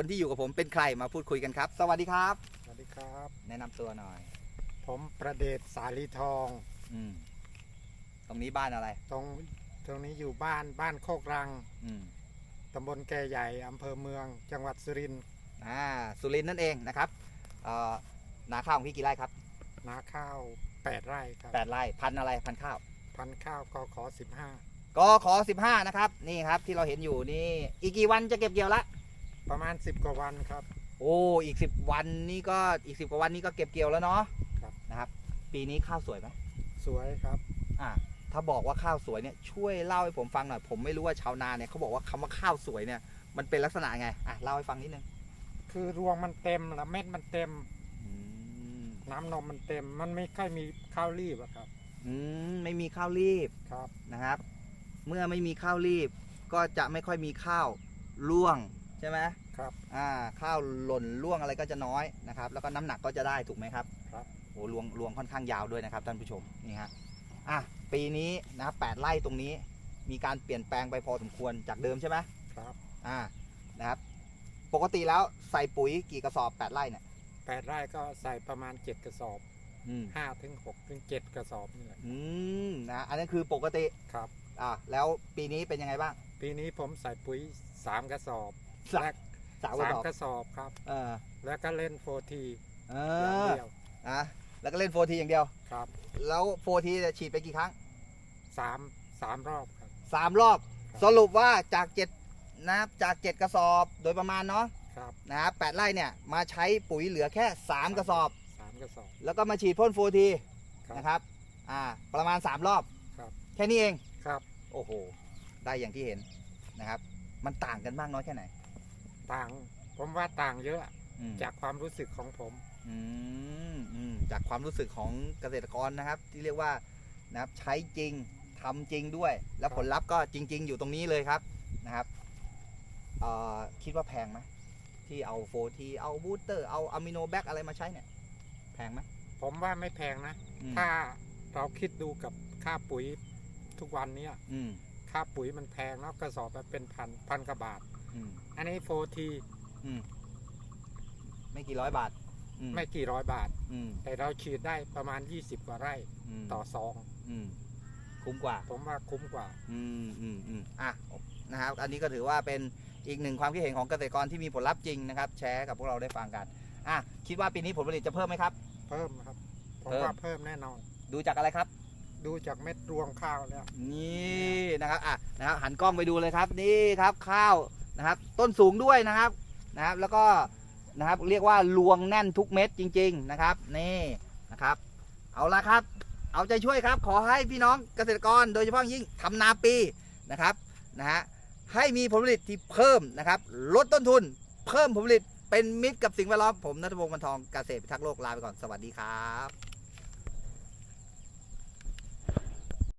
คนที่อยู่กับผมเป็นใครมาพูดคุยกันครับ สวัสดีครับ สวัสดีครับ แนะนำตัวหน่อย ผมประเดชสาลีทอง อืมตรงนี้บ้านอะไร ตรงตรงนี้อยู่บ้านบ้านโคกรังอืมตำบลแก่ใหญ่อำเภอเมือง จังหวัดสุรินทร์อ่าสุรินทร์นั่นเองนะครับเอ่อนาข้าวของพี่กี่ไร่ครับนาข้าว 8 ไร่ครับ แปดไร่พันธุ์อะไรพันธุ์ข้าว พันธุ์ข้าวกขอกขอ 15 นะครับ นี่ครับที่เราเห็นอยู่นี่ อีกกี่วันจะเก็บเกี่ยวละ15 ประมาณ 10 กว่าวันครับ โอ้อีก10วันนี่ก็อีก10กว่าวันนี้ก็เก็บเกี่ยวแล้วเนาะครับ นะครับ ปีนี้ข้าวสวยไหมสวยครับ อ่า ถ้าบอกว่าข้าวสวยเนี่ยช่วยเล่าให้ผมฟังหน่อยผมไม่รู้ว่าชาวนาเนี่ยเขาบอกว่าคำว่าข้าวสวยเนี่ยมันเป็นลักษณะไงอะเล่าให้ฟังนิดนึงคือรวงมันเต็มแล้วเม็ดมันเต็ม อืมน้ำนมมันเต็ม มันไม่ค่อยมีข้าวรีบอะครับอืมไม่มีข้าวรีบ ครับ นะครับ เมื่อไม่มีข้าวรีบก็จะไม่ค่อยมีข้าวร่วง ใช่ไหมครับอ่าข้าวหล่นร่วงอะไรก็จะน้อยนะครับ แล้วก็น้ำหนักก็จะได้ถูกไหมครับครับโอ้รวงรวงค่อนข้างยาวด้วยนะครับท่านผู้ชมนี่ฮะอะปีนี้นะครับแปดไร่ตรงนี้ มีการเปลี่ยนแปลงไปพอสมควรจากเดิมใช่ไหมครับอ่านะครับ ปกติแล้วใส่ปุ๋ยกี่กระสอบแปดไร่เนี่ย8ไร่ก็ใส่ประมาณ7กระสอบอืม5ถึง6ถึง7กระสอบนี่แหละอืมนะอันนั้นคือปกติครับ อ่าแล้วปีนี้เป็นยังไงบ้าง ปีนี้ผมใส่ปุ๋ย3กระสอบ สามและสามกระสามสอบกระสอบครับ เออแล้วก็เล่นโฟทีเออย่างอเดียวอะแล้วก็เล่นโฟทีอย่างเดียว ครับแล้วโฟทีจะฉีดไปกี่ครั้ง สามสามรอบครับสามรอบ ครับ สรุปว่าจากเจ็ดนะครับจากเจ็ดกระสอบโดยประมาณเนาะครับนะครับแปดไร่เนี่ย มาใช้ปุ๋ยเหลือแค่ 3 กระสอบ สามกระสอบแล้วก็มาฉีดพ่นโฟทีครับนะครับอ่าประมาณ 3 รอบ ครับ แค่นี้เอง ครับ โอ้โห ได้อย่างที่เห็นนะครับ มันต่างกันมากน้อยแค่ไหน ต่าง ผมว่าต่างเยอะอืมจากความรู้สึกของผม อืมอืมจากความรู้สึกของเกษตรกรนะครับ ที่เรียกว่านะครับใช้จริงทำจริงด้วย แล้วครับผลลัพธ์ก็จริง ๆ อยู่ตรงนี้เลยครับนะครับเอ่อคิดว่าแพงไหมที่เอาโฟทีเอาบูสเตอร์เอาอะมิโนแบคอะไรมาใช้เนี่ย แพงไหมผมว่าไม่แพงนะ อืมถ้าเราคิดดูกับค่าปุ๋ยทุกวันเนี้ยอืม ค่าปุ๋ยมันแพงแล้วกระสอบมันเป็นพันพันกว่าบาท อืมอันนี้โฟทีอืมไม่กี่ร้อยบาทอืไม่กี่ร้อยบาท อืมแต่เราฉีดได้ประมาณ 20 กว่าไร่มต่อซอง อืมคุ้มกว่า ผมว่าคุ้มกว่า อืมอืมอืมอะนะครับ อันนี้ก็ถือว่าเป็นอีกหนึ่งความคิดเห็นของเกษตรกรที่มีผลลัพธ์จริงนะครับ แชร์ให้กับพวกเราได้ฟังกัน อะ คิดว่าปีนี้ผลผลิตจะเพิ่มไหมครับ เพิ่มครับ ผมเพิ่ม ว่าเพิ่มแน่นอน ดูจากอะไรครับ ดูจากเม็ดรวงข้าวแล้ว นี่นะครับ อะ นะครับ หันกล้องไปดูเลยครับ นี่ครับ ข้าว นะครับ ต้นสูงด้วยนะครับนะครับ แล้วก็นะครับเรียกว่าลวงแน่นทุกเม็ดจริง ๆนะครับนี่นะครับ เอาละครับ เอาใจช่วยครับ ขอให้พี่น้องเกษตรกร โดยเฉพาะยิ่งทำนาปีนะครับนะฮะให้มีผลผลิตที่เพิ่มนะครับ ลดต้นทุน เพิ่มผลผลิตเป็นมิตรกับสิ่งแวดล้อมผมนัทพงศ์มันทองเกษตรพิทักษ์โลกลาไปก่อนสวัสดีครับ